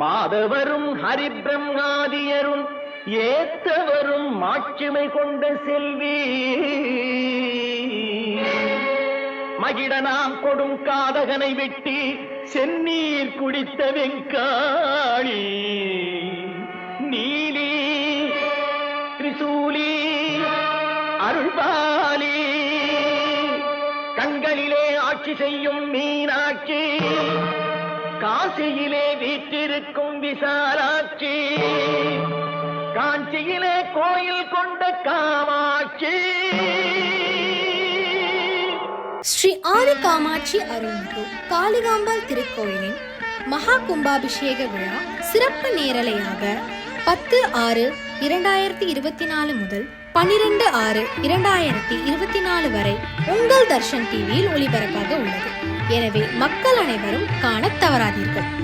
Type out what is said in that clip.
மாதவரும் ஹரிபிரம்மாதியரும் ஏத்தவரும் மாட்சிமை கொண்ட செல்வி. மகிழனாம் கொடும் காதகனை வெட்டி செந்நீர் குடித்த வெங்காளி. நீலி திரிசூலி அருள்பாலி. கண்களிலே ஆட்சி செய்யும் மீனாட்சி. காசியிலே வீற்றிருக்கும் விசாலாட்சி. காஞ்சியிலே கோயில் கொண்ட காமாட்சி. ஸ்ரீ ஆதி காமாட்சி அருள்மிகு காளிகாம்பாள் திருக்கோயிலின் மகா கும்பாபிஷேக விழா சிறப்பு நேரலையாக பத்து ஆறு இரண்டாயிரத்தி இருபத்தி நாலு முதல் பனிரெண்டு ஆறு இரண்டாயிரத்தி இருபத்தி நாலு வரை உங்கள் தர்ஷன் டிவியில் ஒளிபரப்பாக உள்ளது. எனவே மக்கள் அனைவரும் காணத் தவறாதீர்கள்.